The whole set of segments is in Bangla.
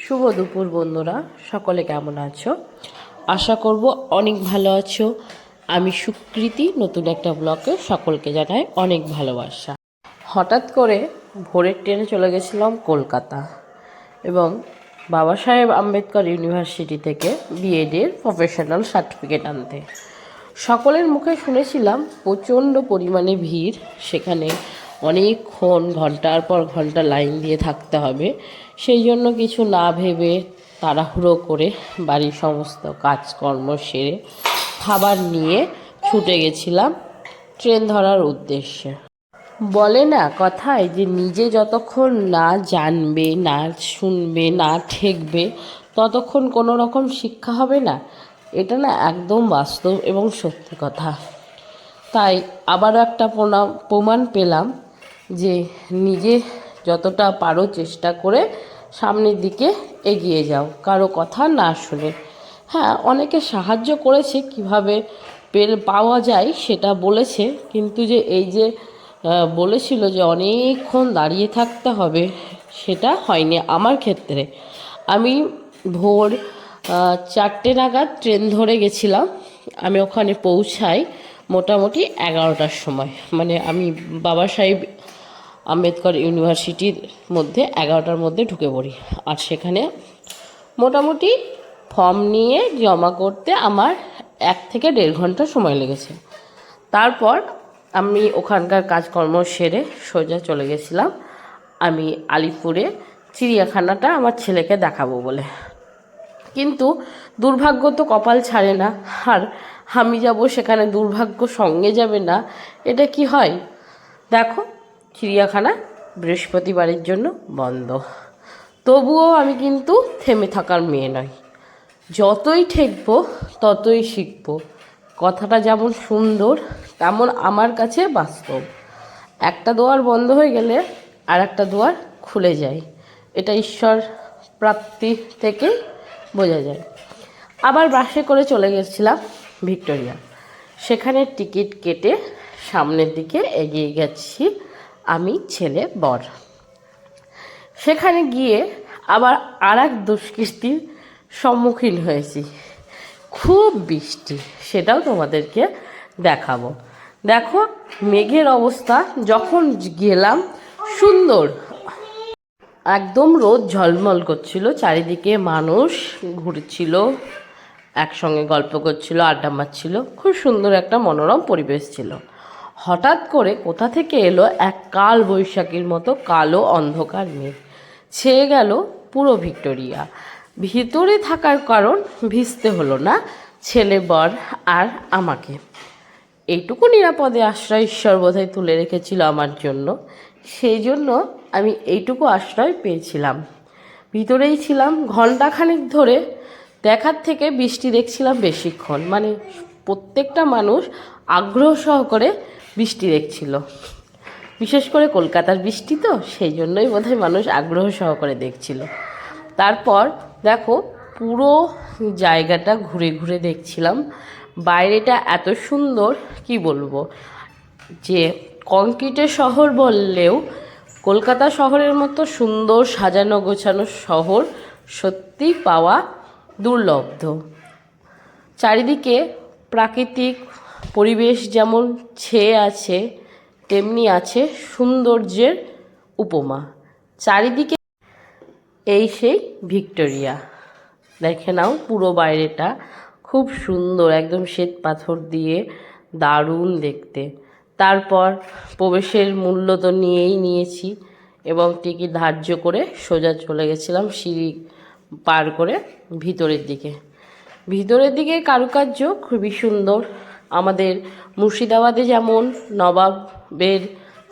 শুভ দুপুর বন্ধুরা, সকলে কেমন আছো? আশা করব অনেক ভালো আছো। আমি সুকৃতি, নতুন একটা ব্লকে সকলকে জানাই অনেক ভালোবাসা। হঠাৎ করে ভোরের ট্রেনে চলে গেছিলাম কলকাতা এবং বাবা সাহেব আম্বেদকর ইউনিভার্সিটি থেকে বিএডের প্রফেশনাল সার্টিফিকেট আনতে। সকলের মুখে শুনেছিলাম প্রচণ্ড পরিমাণে ভিড় সেখানে অনেকক্ষণ, ঘণ্টার পর ঘণ্টা লাইন দিয়ে থাকতে হবে। সেই জন্য কিছু না ভেবে তাড়াহুড়ো করে বাড়ির সমস্ত কাজকর্ম সেরে খাবার নিয়ে ছুটে গেছিলাম ট্রেন ধরার উদ্দেশ্যে। বলে না কথায় যে নিজে যতক্ষণ না জানবে, না শুনবে, না ঠেকবে, ততক্ষণ কোনো রকম শিক্ষা হবে না, এটা না একদম বাস্তব এবং সত্যি কথা। তাই আবারও একটা প্রণা- প্রমাণ পেলাম যে নিজে যতটা পারো চেষ্টা করে সামনের দিকে এগিয়ে যাও। কারও কথা না শুনে। হ্যাঁ অনেকে সাহায্য করেছে কীভাবে পেল পাওয়া যায় সেটা বলেছে, কিন্তু যে এই যে বলেছিল যে অনেকক্ষণ দাঁড়িয়ে থাকতে হবে, সেটা হয়নি আমার ক্ষেত্রে। আমি ভোর চারটে নাগাদ ট্রেন ধরে গেছিলাম। আমি ওখানে পৌঁছাই মোটামুটি এগারোটার সময়। মানে আমি বাবা সাহেব আম্বেদকর ইউনিভার্সিটির মধ্যে এগারোটার মধ্যে ঢুকে পড়ি। আর সেখানে মোটামুটি ফর্ম নিয়ে জমা করতে আমার এক থেকে দেড় ঘণ্টা সময় লেগেছে। তারপর আমি ওখানকার কাজকর্ম সেরে সোজা চলে গেছিলাম। আমি আলিপুরে চিড়িয়াখানাটা আমার ছেলেকে দেখাবো বলে। কিন্তু দুর্ভাগ্য তো কপাল ছাড়ে না। আর আমি যাব সেখানে দুর্ভাগ্য সঙ্গে যাবে না। এটা কি হয়? দেখো চিড়িয়াখানা বৃহস্পতিবারের জন্য বন্ধ। তবুও আমি কিন্তু থেমে থাকার মেয়ে নয় যতই ঠেকব, ততই শিখব। কথাটা যেমন সুন্দর, তেমন আমার কাছে বাস্তব। একটা দোয়ার বন্ধ হয়ে গেলে আর একটা দোয়ার খুলে যায়। এটা ঈশ্বর প্রাপ্তি থেকে বোঝা যায়। আবার বাসে করে চলে গেছিলাম ভিক্টোরিয়া। সেখানে টিকিট কেটে সামনের দিকে এগিয়ে গেছি। আমি ছেলে বর। সেখানে গিয়ে আবার আর এক দুষ্কৃতির সম্মুখীন হয়েছি। খুব বৃষ্টি, সেটাও তোমাদেরকে দেখাবো। দেখো, মেঘের অবস্থা, যখন গেলাম, সুন্দর। একদম রোদ ঝলমল করছিল, চারিদিকে মানুষ ঘুরছিল, একসঙ্গে গল্প করছিল, আড্ডা মারছিল। খুব সুন্দর একটা মনোরম পরিবেশ ছিল। হঠাৎ করে কোথা থেকে এলো এক কাল বৈশাখীর মতো কালো অন্ধকার মেঘ। ছেয়ে গেল পুরো ভিক্টোরিয়া। ভিতরে থাকার কারণ ভিজতে হলো না, ছেলে বর আর আমাকে। এইটুকু নিরাপদে আশ্রয় ঈশ্বর বোধহয় তুলে রেখেছিল আমার জন্য। সেই জন্য আমি এইটুকু আশ্রয় পেয়েছিলাম। ভিতরেই ছিলাম ঘন্টাখানেক ধরে। দেখার থেকে বৃষ্টি দেখছিলাম বেশিক্ষণ। মানে প্রত্যেকটা মানুষ আগ্রহ সহকারে বৃষ্টি দেখছিল। বিশেষ করে কলকাতার বৃষ্টি তো, সেই জন্যই বোধহয় মানুষ আগ্রহ সহকারে দেখছিল। তারপর দেখো, পুরো জায়গাটা ঘুরে ঘুরে দেখছিলাম। বাইরেটা এত সুন্দর, কি বলব? যে কংক্রিটের শহর বললেও, কলকাতা শহরের মতো সুন্দর সাজানো গোছানো শহর সত্যি পাওয়া দুর্লব্ধ চারিদিকে প্রাকৃতিক পরিবেশ যেমন ছেয়ে আছে, তেমনি আছে সৌন্দর্যের উপমা। চারিদিকে এই সেই ভিক্টোরিয়া। দেখে নাও পুরো বাইরেটা। খুব সুন্দর, একদম শ্বেত পাথর দিয়ে দারুণ দেখতে। তারপর প্রবেশের মূল্য তো নিয়েই নিয়েছি এবং টিকিট ধার্য করে সোজা চলে গেছিলাম সিঁড়ি পার করে ভিতরের দিকে। ভিতরের দিকে কারুকার্য খুবই সুন্দর। আমাদের মুর্শিদাবাদে যেমন নবাবের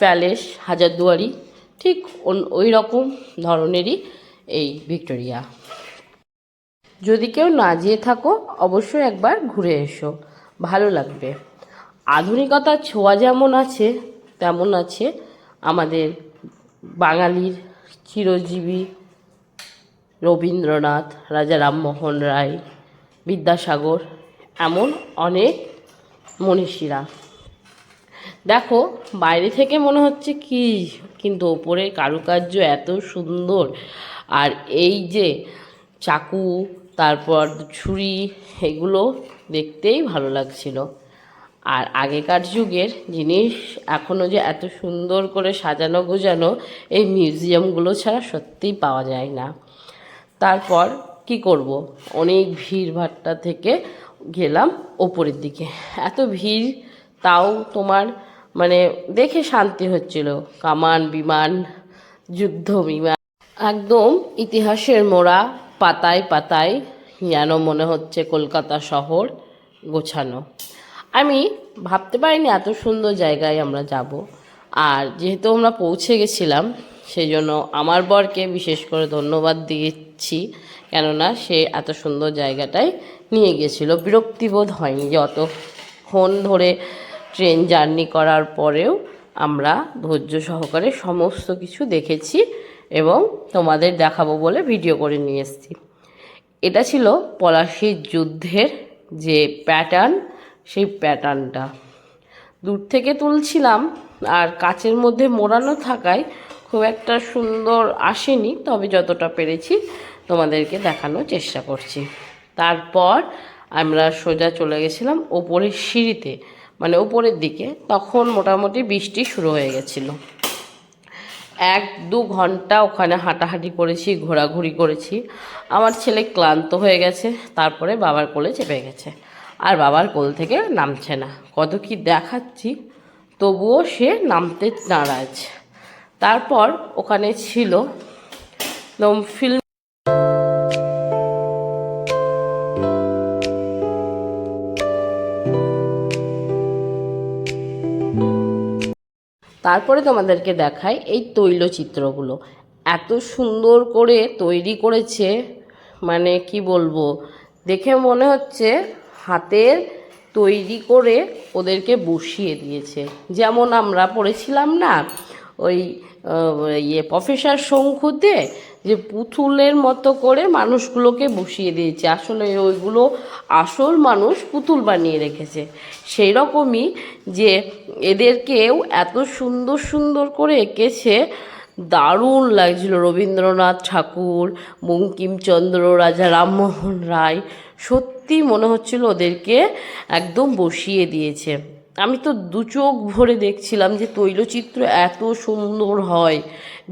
প্যালেস হাজারদুয়ারি, ঠিক ওই রকম ধরনেরই এই ভিক্টোরিয়া। যদি কেউ না যেয়ে থাকো, অবশ্যই একবার ঘুরে এসো, ভালো লাগবে। আধুনিকতার ছোঁয়া যেমন আছে, তেমন আছে আমাদের বাঙালির চিরজীবী রবীন্দ্রনাথ, রাজা রামমোহন রায়, বিদ্যাসাগর, এমন অনেক মনীষীরা। দেখো, বাইরে থেকে মনে হচ্ছে কি, কিন্তু ওপরের কারুকার্য এত সুন্দর। আর এই যে চাকু, তারপর ছুরি, এগুলো দেখতেই ভালো লাগছিল। আর আগেকার যুগের জিনিস এখনও যে এত সুন্দর করে সাজানো গোজানো, এই মিউজিয়ামগুলো ছাড়া সত্যিই পাওয়া যায় না। তারপর কি করব? অনেক ভিড় ভাট্টা থেকে গেলাম ওপরের দিকে। এত ভিড়, তাও তোমার মানে দেখে শান্তি হচ্ছিল। কামান, বিমান, যুদ্ধ, বিমান। একদম ইতিহাসের মোড়া, পাতায় পাতায় যেন মনে হচ্ছে কলকাতা শহর গোছানো। আমি ভাবতে পারিনি এত সুন্দর জায়গায় আমরা যাব। আর যেহেতু আমরা পৌঁছে গেছিলাম সেই জন্য আমার বরকে বিশেষ করে ধন্যবাদ দিচ্ছি। কেননা সে এত সুন্দর জায়গাটায় নিয়ে গিয়েছিল। বিরক্তিবোধ হয়নি যে অতক্ষণ ধরে ট্রেন জার্নি করার পরেও আমরা ধৈর্য সহকারে সমস্ত কিছু দেখেছি এবং তোমাদের দেখাবো বলে ভিডিও করে নিয়ে এসেছি। এটা ছিল পলাশির যুদ্ধের যে প্যাটার্ন সেই প্যাটার্নটা দূর থেকে তুলছিলাম আর কাচের মধ্যে মোড়ানো থাকায় খুব একটা সুন্দর আসেনি, তবে যতটা পেরেছি তোমাদেরকে দেখানোর চেষ্টা করছি। তারপর আমরা সোজা চলে গেছিলাম ওপরের সিঁড়িতে মানে ওপরের দিকে, তখন মোটামুটি বৃষ্টি শুরু হয়ে গেছিল। এক, দু ঘণ্টা ওখানে হাঁটাহাঁটি করেছি, ঘোরাঘুরি করেছি। আমার ছেলে ক্লান্ত হয়ে গেছে, তারপরে বাবার কোলে চেপে গেছে। আর বাবার কোল থেকে নামছে না। কত কি দেখাচ্ছি, তবুও সে নামতে নারাজ। তারপর ওখানে ছিল ফিল্ম তারপরে তোমাদেরকে দেখায় এই তৈলচিত্রগুলো। এত সুন্দর করে তৈরি করেছে মানে কি বলব, দেখে মনে হচ্ছে হাতের তৈরি করে ওদেরকে বসিয়ে দিয়েছে। যেমন আমরা পড়েছিলাম না ওই ইয়ে প্রফেসর শঙ্কুতে যে পুতুলের মতো করে মানুষগুলোকে বসিয়ে দিয়েছে। আসলে ওইগুলো আসল মানুষ পুতুল বানিয়ে রেখেছে। সেই রকমই যে এদেরকেও এত সুন্দর সুন্দর করে এঁকেছে, দারুণ লাগছিল। রবীন্দ্রনাথ ঠাকুর, বঙ্কিমচন্দ্র রাজা, রামমোহন রায় সত্যি মনে হচ্ছিল ওদেরকে একদম বসিয়ে দিয়েছে। আমি তো দু চোখ ভরে দেখছিলাম যে তৈলচিত্র এত সুন্দর হয়।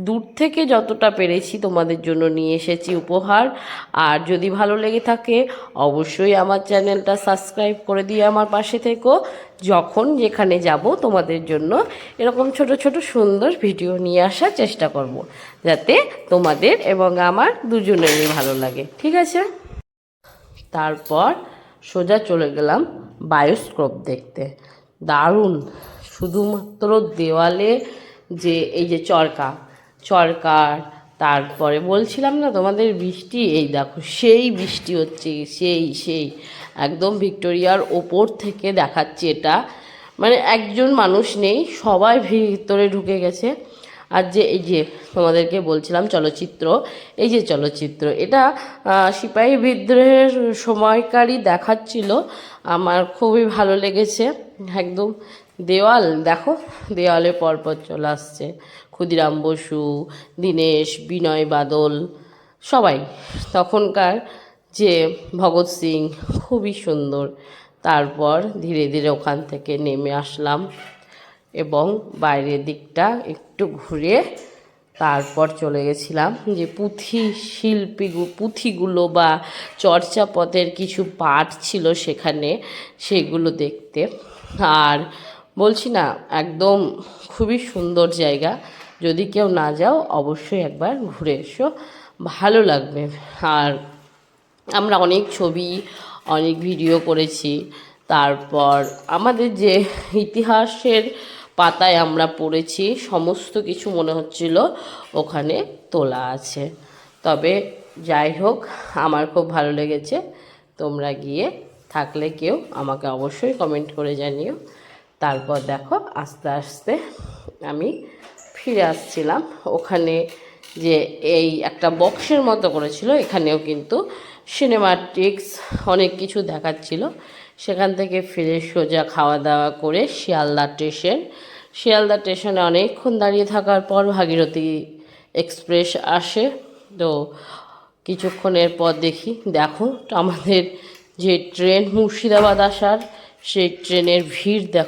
দূর থেকে যতটা পেরেছি তোমাদের জন্য নিয়ে এসেছি উপহার। আর যদি ভালো লেগে থাকে, অবশ্যই আমার চ্যানেলটা সাবস্ক্রাইব করে দিয়ে আমার পাশে থেকো। যখন যেখানে যাব তোমাদের জন্য এরকম ছোট ছোট সুন্দর ভিডিও নিয়ে আসার চেষ্টা করব, যাতে তোমাদের এবং আমার দুজনেরই ভালো লাগে। ঠিক আছে? তারপর সোজা চলে গেলাম বায়োস্কোপ দেখতে। দারুণ। শুধুমাত্র দেওয়ালে যে এই যে চরকা, চরকার, তারপরে বলছিলাম না তোমাদের বৃষ্টি, এই দেখো, সেই বৃষ্টি হচ্ছে, সেই সেই। একদম ভিক্টোরিয়ার ওপর থেকে দেখাচ্ছে এটা। মানে একজন মানুষ নেই, সবাই ভিতরে ঢুকে গেছে। আর যে এই যে তোমাদেরকে বলছিলাম চলচ্চিত্র, এই যে চলচ্চিত্র, এটা সিপাহী বিদ্রোহের সময়কারই দেখাচ্ছিল। আমার খুবই ভালো লেগেছে। একদম দেওয়াল, দেখো, দেওয়ালে পরপর চলে আসছে। ক্ষুদিরাম বসু, দীনেশ, বিনয় বাদল, সবাই। তখনকার যে ভগৎ সিং, খুবই সুন্দর। তারপর ধীরে ধীরে ওখান থেকে নেমে আসলাম এবং বাইরের দিকটা একটু ঘুরে তারপর চলে গেছিলাম। যে পুঁথি শিল্পী পুঁথিগুলো বা চর্চাপথের কিছু পাঠ ছিল সেখানে, সেগুলো দেখতে। আর বলছি না, একদম খুবই সুন্দর জায়গা। যদি কেউ না যাও, অবশ্যই একবার ঘুরে এসো। ভালো লাগবে। আর আমরা অনেক ছবি, অনেক ভিডিও করেছি। তারপর আমাদের যে ইতিহাসের পাতায় আমরা পড়েছি, সমস্ত কিছু মনে হচ্ছিল ওখানে তোলা আছে। তবে যাই হোক, আমার খুব ভালো লেগেছে। তোমরা গিয়ে থাকলে কেউ আমাকে অবশ্যই কমেন্ট করে জানিও। তারপর দেখো আস্তে আস্তে আমি ফিরে আসছিলাম। ওখানে যে এই একটা বক্সের মতো করেছিল, এখানেও কিন্তু সিনেমাটিক্স অনেক কিছু দেখাচ্ছিল। সেখান থেকে ফিরে সোজা খাওয়া দাওয়া করে শিয়ালদা স্টেশন। শিয়ালদা স্টেশনে অনেকক্ষণ দাঁড়িয়ে থাকার পর ভাগীরথী এক্সপ্রেস আসে। তো কিছুক্ষণের পর দেখি, দেখো আমাদের যে ট্রেন মুর্শিদাবাদ আসার সেই ট্রেনের ভিড় দেখো।